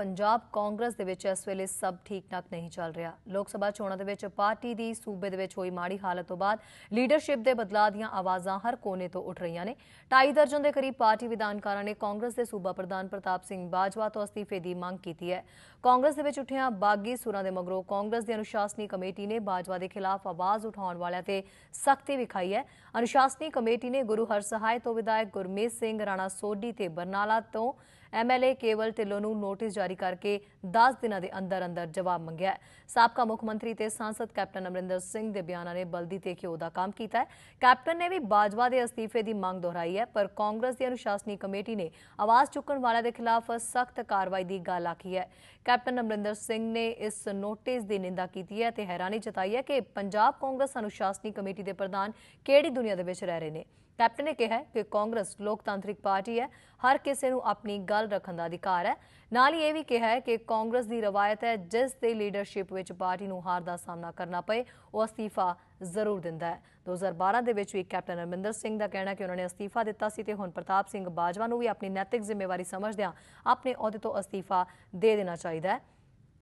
ਪੰਜਾਬ ਕਾਂਗਰਸ ਦੇ ਵਿੱਚ ਇਸ ਵੇਲੇ ਸਭ ਠੀਕ-ਠਾਕ ਨਹੀਂ ਚੱਲ ਰਿਹਾ। ਲੋਕ ਸਭਾ ਚੋਣਾਂ ਦੇ ਵਿੱਚ ਪਾਰਟੀ ਦੀ ਸੂਬੇ ਦੇ ਵਿੱਚ ਹੋਈ ਮਾੜੀ ਹਾਲਤ ਤੋਂ ਬਾਅਦ ਲੀਡਰਸ਼ਿਪ ਦੇ ਬਦਲਾਅ ਦੀਆਂ ਆਵਾਜ਼ਾਂ ਹਰ ਕੋਨੇ ਤੋਂ ਉੱਠ ਰਹੀਆਂ ਨੇ। ਢਾਈ ਦਰਜਨ ਦੇ ਕਰੀਬ ਪਾਰਟੀ ਵਿਧਾਨਕਾਰਾਂ ਨੇ ਕਾਂਗਰਸ ਦੇ ਸੂਬਾ ਪ੍ਰਧਾਨ ਪ੍ਰਤਾਪ ਸਿੰਘ ਬਾਜਵਾ ਤੋਂ ਅਸਤੀਫੇ ਦੀ ਮੰਗ ਕੀਤੀ ਹੈ। ਕਾਂਗਰਸ ਦੇ ਵਿੱਚ ਉੱਠੀਆਂ ਬਾਗੀ ਸੁਰਾਂ ਦੇ ਮਗਰੋਂ ਕਾਂਗਰਸ ਦੀ ਅਨੁਸ਼ਾਸਨੀ ਕਮੇਟੀ ਨੇ ਬਾਜਵਾ ਦੇ ਖਿਲਾਫ ਆਵਾਜ਼ ਉਠਾਉਣ ਵਾਲਿਆਂ ਤੇ ਸਖਤੀ ਵਿਖਾਈ ਹੈ। ਅਨੁਸ਼ਾਸਨੀ ਕਮੇਟੀ ਨੇ ਗੁਰੂ ਹਰਸਹਾਏ ਤੋਂ ਵਿਧਾਇਕ ਗੁਰਮੀਤ ਸਿੰਘ ਰਾਣਾ ਸੋਢੀ ਤੇ ਬਰਨਾਲਾ ਤੋਂ ਐਮਐਲਏ ਕੇਵਲ ਢਿੱਲੋਂ ਨੂੰ ਨੋਟਿਸ ਜਾਰੀ ਕਰਕੇ 10 ਦਿਨਾਂ ਦੇ ਅੰਦਰ ਅੰਦਰ ਜਵਾਬ ਮੰਗਿਆ ਹੈ। ਸਾਬਕਾ ਮੁੱਖ ਮੰਤਰੀ ਤੇ ਸਾਂਸਦ ਕੈਪਟਨ ਅਮਰਿੰਦਰ ਸਿੰਘ ਦੇ ਬਿਆਨਾਂ ਨੇ ਬਲਦੀ ਤੇ ਘਿਓ ਦਾ ਕੰਮ ਕੀਤਾ ਹੈ। ਕੈਪਟਨ ਨੇ ਵੀ ਬਾਜਵਾ ਦੇ ਅਸਤੀਫੇ ਦੀ ਮੰਗ ਦੁਹਰਾਈ ਹੈ, ਪਰ ਕਾਂਗਰਸ ਦੀ ਅਨੁਸ਼ਾਸਨੀ ਕਮੇਟੀ ਨੇ ਆਵਾਜ਼ ਚੁੱਕਣ ਵਾਲਿਆਂ ਦੇ ਖਿਲਾਫ ਸਖਤ ਕਾਰਵਾਈ ਦੀ ਗੱਲ ਆਖੀ ਹੈ। ਕੈਪਟਨ ਅਮਰਿੰਦਰ ਸਿੰਘ ਨੇ ਇਸ ਨੋਟਿਸ ਦੀ ਨਿੰਦਾ ਕੀਤੀ ਹੈ ਤੇ ਹੈਰਾਨੀ ਜਤਾਈ ਹੈ ਕਿ ਪੰਜਾਬ ਕਾਂਗਰਸ ਅਨੁਸ਼ਾਸਨੀ ਕਮੇਟੀ ਦੇ ਪ੍ਰਧਾਨ ਕਿਹੜੀ ਦੁਨੀਆ ਦੇ ਵਿੱਚ ਰਹਿ ਰਹੇ ਨੇ? ਕੈਪਟਨ ਨੇ ਕਿਹਾ ਕਿ ਕਾਂਗਰਸ ਲੋਕਤਾਂਤਰਿਕ ਪਾਰਟੀ ਹੈ, ਹਰ ਕਿਸੇ ਨੂੰ ਆਪਣੀ ਗੱਲ ਰੱਖਣ ਦਾ ਅਧਿਕਾਰ ਹੈ। ਨਾਲ ਹੀ ਇਹ ਵੀ ਕਿਹਾ ਹੈ ਕਿ ਕਾਂਗਰਸ ਦੀ ਰਵਾਇਤ ਹੈ, ਜਿਸ ਦੇ ਲੀਡਰਸ਼ਿਪ ਵਿੱਚ ਪਾਰਟੀ ਨੂੰ ਹਾਰ ਦਾ ਸਾਹਮਣਾ ਕਰਨਾ ਪਏ, ਉਹ ਅਸਤੀਫਾ ਜ਼ਰੂਰ ਦਿੰਦਾ ਹੈ। 2012 ਦੇ ਵਿੱਚ ਵੀ ਕੈਪਟਨ ਅਮਰਿੰਦਰ ਸਿੰਘ ਦਾ ਕਹਿਣਾ ਕਿ ਉਹਨਾਂ ਨੇ ਅਸਤੀਫਾ ਦਿੱਤਾ ਸੀ ਤੇ ਹੁਣ ਪ੍ਰਤਾਪ ਸਿੰਘ ਬਾਜਵਾ ਨੂੰ ਵੀ ਆਪਣੀ ਨੈਤਿਕ ਜ਼ਿੰਮੇਵਾਰੀ ਸਮਝਦਿਆਂ ਆਪਣੇ ਅਹੁਦੇ ਤੋਂ ਅਸਤੀਫਾ ਦੇ ਦੇਣਾ ਚਾਹੀਦਾ ਹੈ।